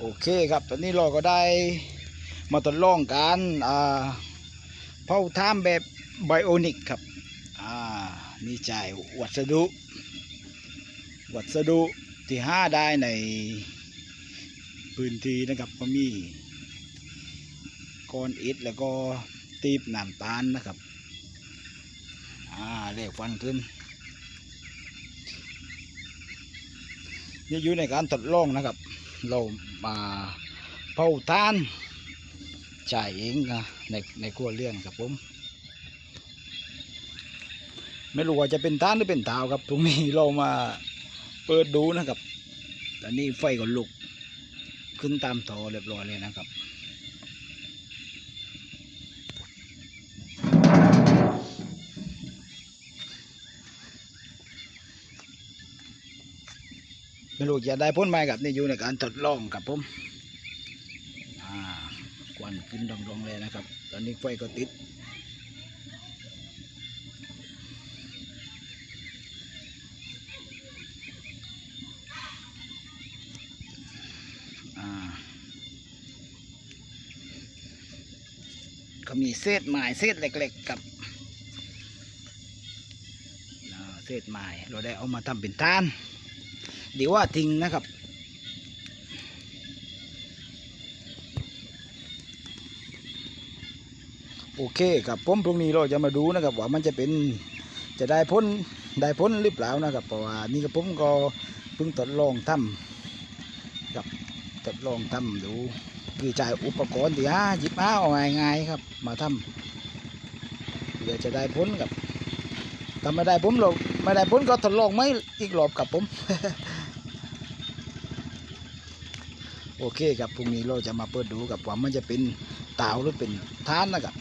โอเคครับ ตอนนี้เราก็ได้มาทดลองการเผาท่ามแบบไบโอนิกครับนี่จ่ายวัสดุ วัสดุที่ห้าได้ในพื้นที่นะครับก็มีก้อนอิฐแล้วก็ตีบน้ำตาลนะครับอ่าเลขฟันขึ้นนี่อยู่ในการทดลองนะครับ เรามาเผาทานจ่ายเองนะในในครัวเรือนครับผม ไม่รู้ว่าจะเป็นทานหรือเป็นเท้าครับตรงนี้เรามาเปิดดูนะครับตอนนี้ไฟก็ลุกขึ้นตามต่อเรียบร้อยเลยนะครับ ไม่รู้จะได้พ้นไหมครับนี่อยู่ในการทดลองครับผมอ่าควันขึ้นดองๆเลยนะครับ ตอนนี้ไฟก็ติดอ่าก็มีเศษไม้เศษเล็กๆกับอ่าเศษไม้เราได้เอามาทำเป็นทาน เดี๋ยวว่าทิ้งนะครับ โอเคครับผมพรุ่งนี้เราจะมาดูนะครับ ว่ามันจะเป็นจะได้พ้นได้พ้นหรือเปล่านะครับเพราะว่านี่กับผมก็เพิ่งทดลองทำครับทดลองทำดูคือจ่ายอุปกรณ์ที่ห้าหยิบมาเอาง่ายๆครับ มาทำเพื่อจะได้พ้นครับถ้าไม่ได้ผมเราไม่ได้พ้นก็ทดลองไม่อีกรอบกับผม โอเคครับพรุ่งนี้เราจะมาเปิดดูกับว่ามันจะเป็นเตาหรือเป็นท่านนะครับ